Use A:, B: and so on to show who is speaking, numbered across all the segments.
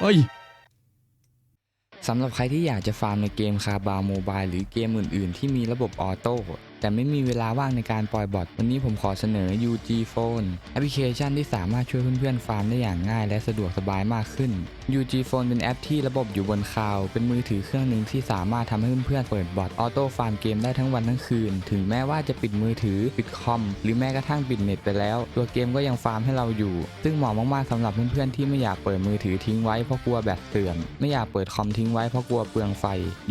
A: เฮ้ย
B: สำหรับใครที่อยากจะฟาร์มในเกมคาบาโมบายหรือเกมอื่น ๆ ที่มีระบบออโต้ แต่ไม่มีเวลาว่างในการปล่อยบอทวันนี้ผมขอเสนอ UG Phone แอปพลิเคชันที่สามารถช่วยเพื่อนๆฟาร์มได้อย่างง่ายและสะดวกสบายมากขึ้น UG Phone เป็นแอปที่ระบบอยู่บนคลาวเป็นมือถือเครื่องหนึ่งที่สามารถทำให้เพื่อนๆเปิดบอทออโต้ฟาร์มเกมได้ทั้งวันทั้งคืน ถึงแม้ว่าจะปิดมือถือปิดคอม หรือแม้กระทั่งปิดเน็ตไปแล้ว ตัวเกมก็ยังฟาร์มให้เราอยู่ ซึ่งเหมาะมากๆสำหรับเพื่อนๆที่ไม่อยากเปิดมือถือทิ้งไว้เพราะกลัวแบตเสื่อมไม่อยากเปิดคอมทิ้งไว้เพราะกลัวเปลืองไฟ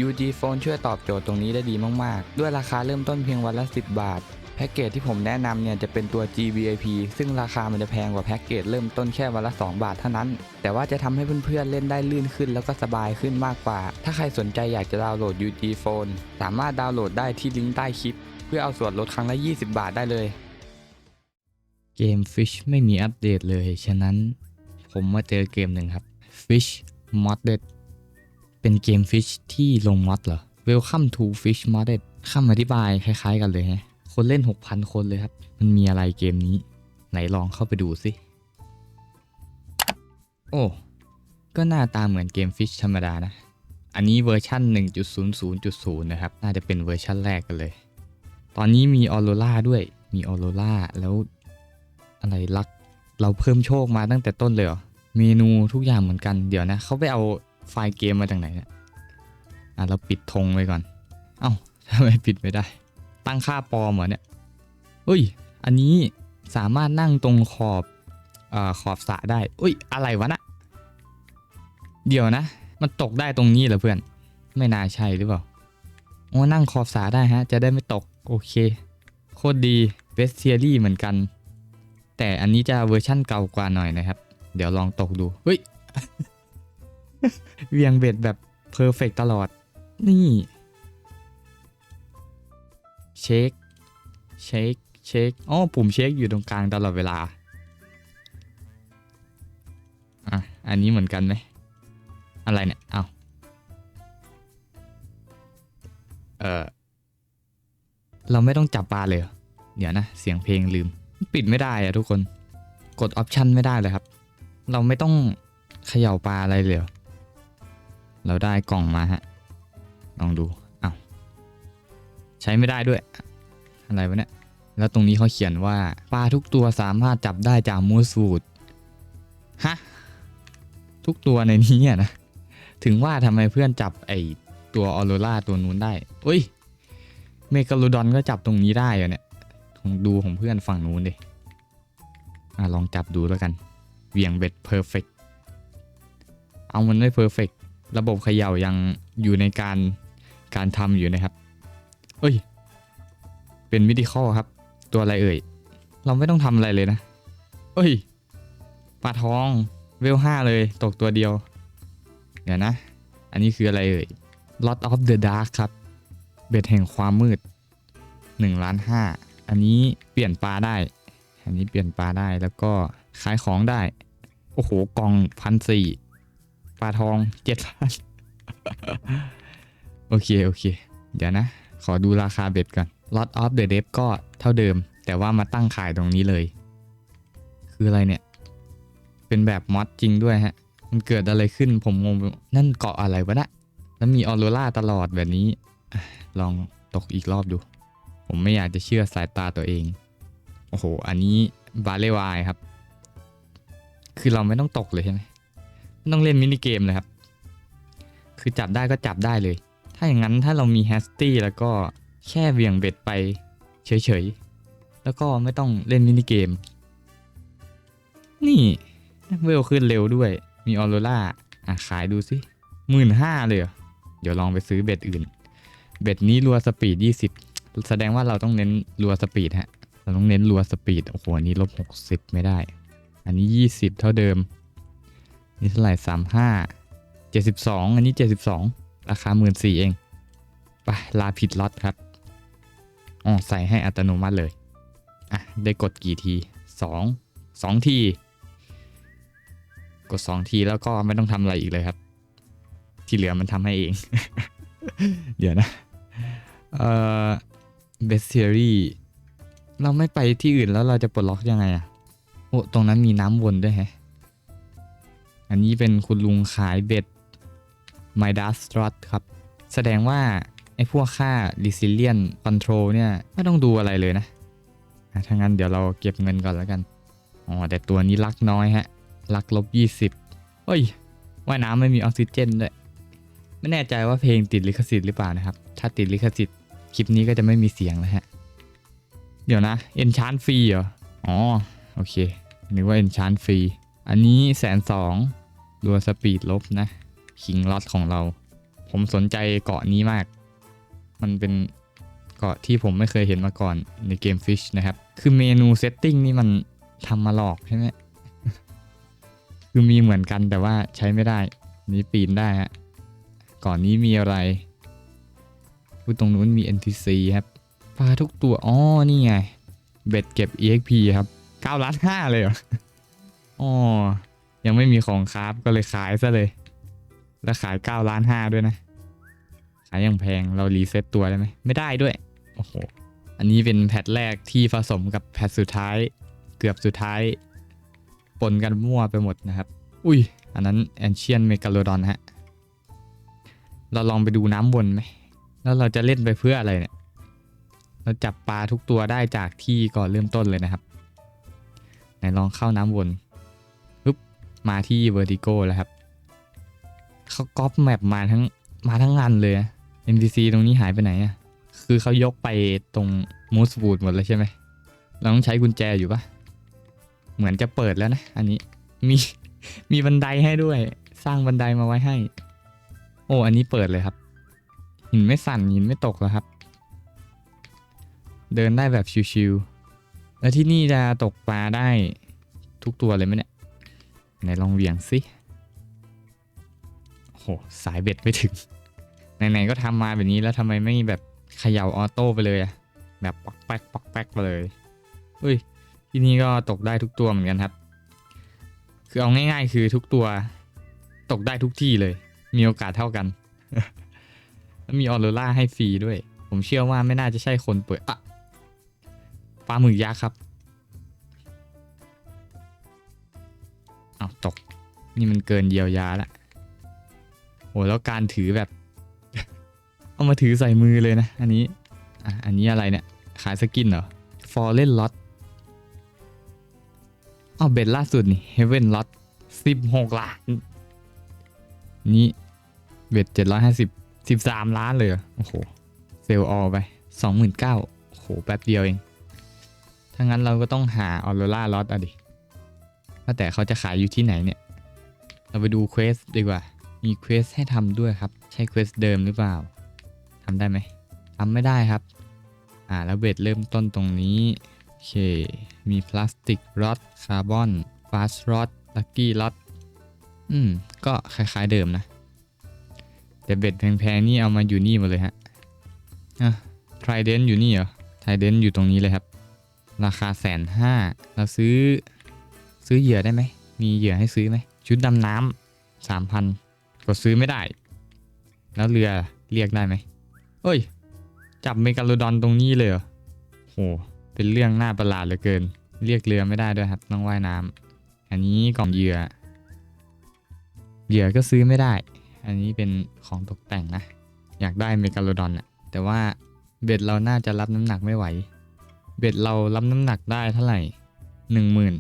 B: UG Phone ช่วยตอบโจทย์ตรงนี้ได้ดีมากๆ ด้วยราคาเริ่มต้นเพียงวันละ 10 บาท แพ็กเกจที่ผมแนะนำเนี่ยจะเป็นตัว GVIP ซึ่งราคามันจะแพงกว่าแพ็กเกจเริ่มต้นแค่วันละ 2 บาทเท่านั้น แต่ว่าจะทำให้เพื่อนๆเล่นได้ลื่นขึ้นแล้วก็สบายขึ้นมากกว่า ถ้าใครสนใจอยากจะดาวน์โหลด UG Phone สามารถดาวน์โหลดได้ที่ลิงก์ใต้คลิป เพื่อเอาส่วนลดครั้งละ 20 บาทได้เลย เกม Fish ไม่มีอัปเดตเลย ฉะนั้น ผมมาเจอเกมหนึ่งครับ Fish Modded เป็นเกม Fish ที่ลงมอดเหรอ Welcome to Fish Modded คำอธิบายคล้ายๆ กันเลยฮะ คนเล่น 6,000 คนเลยครับ มันมีอะไรเกมนี้ ไหนลองเข้าไปดูสิ โอ้ ก็หน้าตาเหมือนเกม Fish ธรรมดานะ อันนี้เวอร์ชัน1.00.0 นะครับ น่าจะเป็นเวอร์ชันแรกกันเลย ตอนนี้มีออโรล่าด้วย มีออโรล่าแล้วอะไรลัก เราเพิ่มโชคมาตั้งแต่ต้นเลยเหรอ เมนูทุกอย่างเหมือนกัน เดี๋ยวนะ เขาไปเอาไฟล์เกมมาจากไหนเนี่ย อะเราปิดธงไว้ก่อน เอ้า ทำไมปิดไม่ได้ ตั้งค่าปลอมเหรอเนี่ยเฮ้ย อันนี้สามารถนั่งตรงขอบอขอบสระได้เอ้ย อะไรวะนะเดี๋ยวนะ มันตกได้ตรงนี้เหรอเพื่อน ไม่น่าใช่หรือเปล่าโอ้นั่งขอบสระได้ฮะ จะได้ไม่ตก โอเค โคตรดีเบสเซียรี่เหมือนกัน แต่อันนี้จะเวอร์ชั่นเก่ากว่าหน่อยนะครับ เดี๋ยวลองตกดู เฮ้ย เวียงเบ็ดแบบเพอร์เฟกตลอด นี่ เช็ค เช็ค เช็ค อ๋อ ปุ่มเช็คอยู่ตรงกลางตลอดเวลา อะ อันนี้เหมือนกันไหม อะไรเนี่ย เอาเออเราไม่ต้องจับปลาเลย เดี๋ยวนะ เสียงเพลงลืม ปิดไม่ได้อะทุกคน กดออปชันไม่ได้เลยครับ เราไม่ต้องเขย่าปลาอะไรเลย เราได้กล่องมาฮะ ลองดู ใช้ไม่ได้ด้วย อะไรวะเนี่ย แล้วตรงนี้เขาเขียนว่าปลาทุกตัวสามารถจับได้จากมูสูดฮะ ทุกตัวในนี้อะนะ ถึงว่าทำไมเพื่อนจับไอตัวออโรราตัวนู้นได้เฮ้ย เมกาโลดอนก็จับตรงนี้ได้เหรอเนี่ยลองดูของเพื่อนฝั่งนู้นดิอะลองจับดูแล้วกันเหวียงเบ็ดเพอร์เฟกเอามันไม่เพอร์เฟกระบบเขย่ายังอยู่ในการการทำอยู่นะครับ เอ้ย เป็นมิดิคอครับ ตัวอะไรเอ่ย เราไม่ต้องทำอะไรเลยนะ เอ้ยปลาทองเวลห้าเลย ตกตัวเดียว เดี๋ยวนะ อันนี้คืออะไรเอ่ย Lot of the Dark ครับ เบ็ดแห่งความมืด1ล้านห้าอันนี้เปลี่ยนปลาได้ อันนี้เปลี่ยนปลาได้แล้วก็ขายของได้ โอ้โหกล่องพันสี่ปลาทองเจ็ดพันโอเค โอเค เดี๋ยวนะ ขอดูราคาเบ็ดก่อน Lot of the Deep ก็เท่าเดิม แต่ว่ามาตั้งขายตรงนี้เลย คืออะไรเนี่ย เป็นแบบมอดจริงด้วยฮะ มันเกิดอะไรขึ้นผมงง นั่นเกาะอะไรวะนะแล้วมีออโรราตลอดแบบนี้ ลองตกอีกรอบดู ผมไม่อยากจะเชื่อสายตาตัวเอง โอ้โห อันนี้บาเลวายครับ คือเราไม่ต้องตกเลยใช่ไหมไม่ต้องเล่นมินิเกมเลยครับ คือจับได้ก็จับได้เลย ถ้าอย่างนั้นถ้าเรามีแฮสตี้แล้วก็แค่เวี่ยงเบ็ดไปเฉยๆ แล้วก็ไม่ต้องเล่นมินิเกม นี่เวลขึ้นเร็วด้วย มีออโรราอะขายดูสิหมื่นห้าเลยเหรอเดี๋ยวลองไปซื้อเบ็ดอื่น เบ็ดนี้รัวสปีด 20 แสดงว่าเราต้องเน้นรัวสปีดฮะ เราต้องเน้นรัวสปีด โอ้โห อันนี้ลบ 60 ไม่ได้ อันนี้ 20 เท่าเดิม นี่เท่าไหร่ 35 72 อันนี้ 72 ราคา1 4ื่นสี่เองไปลาผิดล็อตครับอ๋อใส่ให้อัตโนมัติเลย อะ ได้กดกี่ที2 2ที กด2ทีแล้วก็ไม่ต้องทำอะไรอีกเลยครับ ที่เหลือมันทำให้เอง เดี๋ยวนะ เอ่อเบสเซอรี่เราไม่ไปที่อื่นแล้วเราจะปลดล็อกยังไงอะโอ้ตรงนั้นมีน้ำวนด้วยแฮะ อันนี้เป็นคุณลุงขายเบ็ด m i d a s t r o t ครับ แสดงว่าไอ้พวกค่า Resilient Control เนี่ยไม่ต้องดูอะไรเลยนะถ้างั้นเดี๋ยวเราเก็บเงินก่อนแล้วกัน อ๋อ แต่ตัวนี้ลักน้อยฮะลักลบ 20เฮ้ย ว่ายน้ำไม่มีออกซิเจนด้วย ไม่แน่ใจว่าเพลงติดลิขสิทธิ์หรือเปล่านะครับ ถ้าติดลิขสิทธิ์คลิปนี้ก็จะไม่มีเสียงแล้วฮะ เดี๋ยวนะ เอนชานฟรีเหรอ อ๋อ โอเคนึกว่าเอนชานฟรี อันนี้แสนสองรัวสปีดลบนะ คิงล็อตของเรา ผมสนใจเกาะนี้มาก มันเป็นเกาะที่ผมไม่เคยเห็นมาก่อนในเกม Fish นะครับ คือเมนูเซตติ้งนี่มันทำมาหลอกใช่ไหมคือมีเหมือนกันแต่ว่าใช้ไม่ได้ นี้ปีนได้ฮะก่อนนี้มีอะไรพูดตรงนู้นมี NPC ครับปลาทุกตัว อ๋อ นี่ไง เบ็ดเก็บ EXP ครับ9ล้าน5เลยเหรออ๋อ ยังไม่มีของคราฟก็เลยขายซะเลย แล้วขาย9ล้าน5ด้วยนะ ขายอย่างแพงเรารีเซ็ตตัวได้ไหมไม่ได้ด้วย โอ้โห อันนี้เป็นแพทแรกที่ผสมกับแพทสุดท้าย เกือบสุดท้าย ปนกันมั่วไปหมดนะครับ อุ้ย อันนั้น Ancient Megalodon ฮะ เราลองไปดูน้ำวนไหม แล้วเราจะเล่นไปเพื่ออะไรเนี่ย เราจับปลาทุกตัวได้จากที่ก่อนเริ่มต้นเลยนะครับ ไหนลองเข้าน้ำวนปึ๊บมาที่ Vertigo แล้วครับ เขาก๊อปแมปมาทั้งมาทั้งงานเลย NPC ตรงนี้หายไปไหนอะคือเขายกไปตรง Moose Wood หมดแล้วใช่ไหม เราต้องใช้กุญแจอยู่ปะเหมือนจะเปิดแล้วนะ อันนี้ มี มีบันไดให้ด้วย สร้างบันไดมาไว้ให้ โอ้ อันนี้เปิดเลยครับ หินไม่สั่น หินไม่ตกแล้วครับ เดินได้แบบชิวๆแล้วที่นี่จะตกปลาได้ทุกตัวเลยไหมเนี่ย ไหนลองเหวี่ยงสิ สายเบ็ดไม่ถึง ไหนๆก็ทำมาแบบนี้แล้วทำไมไม่แบบเขย่าออโต้ไปเลยอะแบบปักแป๊กปักแป๊กไปเลยอุ้ยที่นี่ก็ตกได้ทุกตัวเหมือนกันครับ คือเอาง่าย ๆ คือทุกตัว ตกได้ทุกที่เลย มีโอกาสเท่ากัน แล้วมีออโรร่าให้ฟรีด้วย ผมเชื่อว่าไม่น่าจะใช่คนเปิดอะปลาหมึกยักษ์ครับเอาวตก นี่มันเกินเยียวยาละ โอ้แล้วการถือแบบ เอามาถือใส่มือเลยนะ อันนี้อะอันนี้อะไรเนี่ย ขายสกินเหรอ Fallen Lot เอาเบ็ดล่าสุดนี่ Heaven Lot 16ล้าน นี่เบ็ด750 13ล้านเลยโอ้โห เซลล์ออไป29,000โอ้โห แป๊บเดียวเอง ถ้างั้นเราก็ต้องหาออโรล่าล็อตอะดิว่าแต่เขาจะขายอยู่ที่ไหนเนี่ย เราไปดูเควสดีกว่า มีเควสให้ทำด้วยครับ ใช่เควสเดิมหรือเปล่าทำได้ไหมทำไม่ได้ครับ อ่า แล้วเบ็ดเริ่มต้นตรงนี้ โอเค มีพลาสติกรอดคาร์บอนฟาสรอดลักกี้รอดอืม ก็คล้ายๆเดิมนะ แต่เบ็ดแพงๆนี่เอามาอยู่นี่หมดเลยฮะ อะไทรเดนอยู่นี่เหรอไทรเดนอยู่ตรงนี้เลยครับ ราคาแสนห้าเราซื้อ ซื้อเหยื่อได้ไหม มีเหยื่อให้ซื้อไหม ชุดดำน้ำสามพัน ก็ซื้อไม่ได้ แล้วเรือเรียกได้ไหมเอ้ย จับเมกาโลดอนตรงนี้เลยเหรอโหเป็นเรื่องน่าประหลาดเหลือเกิน เรียกเรือไม่ได้ด้วยครับต้องว่ายน้ำอันนี้กล่องเหยื่อเหยื่อก็ซื้อไม่ได้ อันนี้เป็นของตกแต่งนะ อยากได้เมกาโลดอนอะแต่ว่าเบ็ดเราน่าจะรับน้ำหนักไม่ไหว เบ็ดเรารับน้ำหนักได้เท่าไหร่หนึ่งหมื่น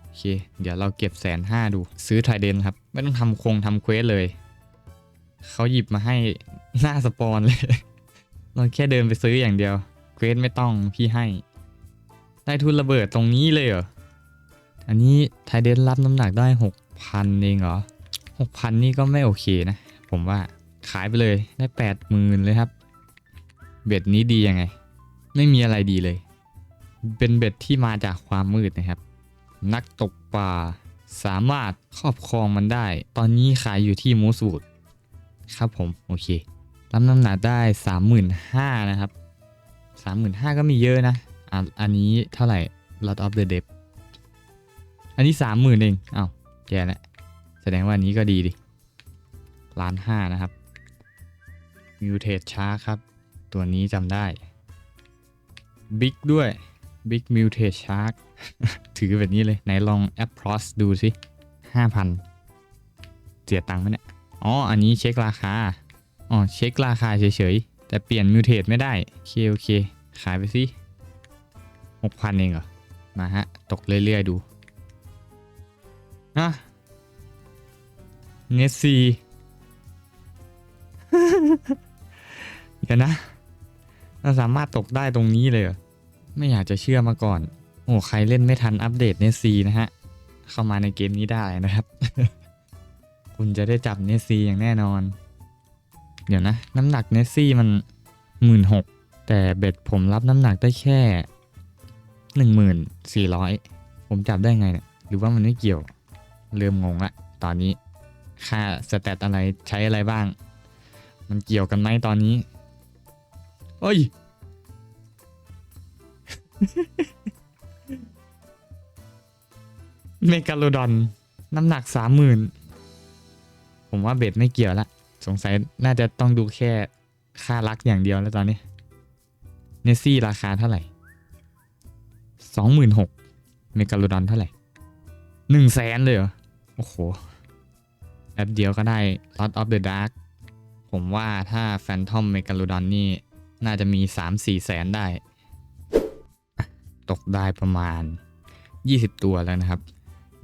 B: โอเค เดี๋ยวเราเก็บแสนห้าดู ซื้อไทเดนครับ ไม่ต้องทำโครงทำเควสเลย เขาหยิบมาให้หน้าสปอนเลย เราแค่เดินไปซื้ออย่างเดียวเควสไม่ต้องพี่ให้ ได้ทุนระเบิดตรงนี้เลยเหรอ อันนี้ไทเดนรับน้ำหนักได้หกพันเองเหรอหกพันนี่ก็ไม่โอเคนะ ผมว่าขายไปเลยได้แปดหมื่นเลยครับ เบ็ดนี้ดียังไง ไม่มีอะไรดีเลย เป็นเบ็ดที่มาจากความมืดนะครับ นักตกปลาสามารถครอบครองมันได้ ตอนนี้ขายอยู่ที่มูสวูด ครับผม โอเค รับน้ำหนักได้ 35,000นะครับ 35,000 ก็มีเยอะนะอะอันนี้เท่าไหร่ Lot of the Deep อันนี้ 30,000 เองอ้าวแย่แล้วแสดงว่าอันนี้ก็ดีดิล้านห้านะครับ Mutate Shark ครับ ตัวนี้จำได้ Big ด้วย Big Mutate Shark ถือแบบนี้เลย ไหนลอง Approach ดูสิ5,000เสียตังค์ไหมเนี่ย อ๋อ อันนี้เช็คราคา อ๋อ เช็คราคาเฉยๆ แต่เปลี่ยนมิวเทสไม่ได้ โอเค โอเค ขายไปสิหกพันเองเหรอ มาฮะ ตกเรื่อยๆดูอะเนสซีเดี๋ยวนะเราสามารถตกได้ตรงนี้เลยเหรอ ไม่อยากจะเชื่อมาก่อน โอ้ ใครเล่นไม่ทันอัปเดตเนสซีนะฮะ เข้ามาในเกมนี้ได้นะครับ คุณจะได้จับเนสซีอย่างแน่นอน เดี๋ยวนะ น้ำหนักเนสซี่มันหมื่นหกแต่เบ็ดผมรับน้ำหนักได้แค่หนึ่งหมื่นสี่ร้อยผมจับได้ไงเนี่ย หรือว่ามันไม่เกี่ยว เริ่มงงละตอนนี้ ค่าสแตตอะไรใช้อะไรบ้าง มันเกี่ยวกันไหมตอนนี้เอ้ย เมกาโลดอน น้ำหนักสามหมื่น ผมว่าเบ็ดไม่เกี่ยวละ สงสัยน่าจะต้องดูแค่ค่ารักอย่างเดียวแล้วตอนนี้ เนสซี่ราคาเท่าไหร่สองหมื่นหกเมกาโลดอนเท่าไหร่หนึ่งแสนเลยเหรอ โอ้โหแป๊บเดียวก็ได้ Lot of the Dark ผมว่าถ้า Phantom Megalodon นี่ น่าจะมี 3-4 แสนได้ ตกได้ประมาณ 20 ตัวแล้วนะครับ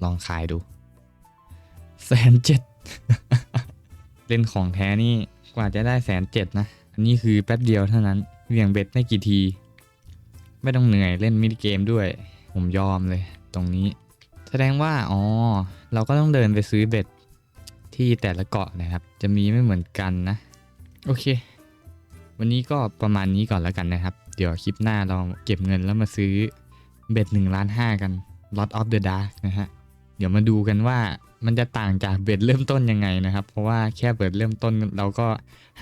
B: ลองขายดู แสนเจ็ด เล่นของแท้นี่กว่าจะได้แสนเจ็ดนะ อันนี้คือแป๊บเดียวเท่านั้นเหวี่ยงเบ็ดไม่กี่ที ไม่ต้องเหนื่อยเล่นมินิเกมด้วย ผมยอมเลยตรงนี้ แสดงว่าอ๋อเราก็ต้องเดินไปซื้อเบ็ดที่แต่ละเกาะนะครับ จะมีไม่เหมือนกันนะ โอเค วันนี้ก็ประมาณนี้ก่อนแล้วกันนะครับ เดี๋ยวคลิปหน้าเราเก็บเงินแล้วมาซื้อเบ็ด1ล้าน5กัน Lot of the Dark นะฮะ เดี๋ยวมาดูกันว่ามันจะต่างจากเบ็ดเริ่มต้นยังไงนะครับ เพราะว่าแค่เบ็ดเริ่มต้นเราก็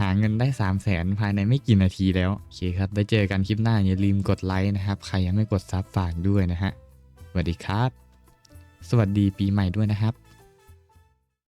B: หาเงินได้ 3 0 0แสนภายในไม่กี่นาทีแล้ว โอเคครับ ได้เจอกันคลิปหน้าอย่าลืมกดไลค์นะครับ ใครยังไม่กดซับฝากด้วยนะฮะสวัสดีครับ สวัสดีปีใหม่ด้วยนะครับ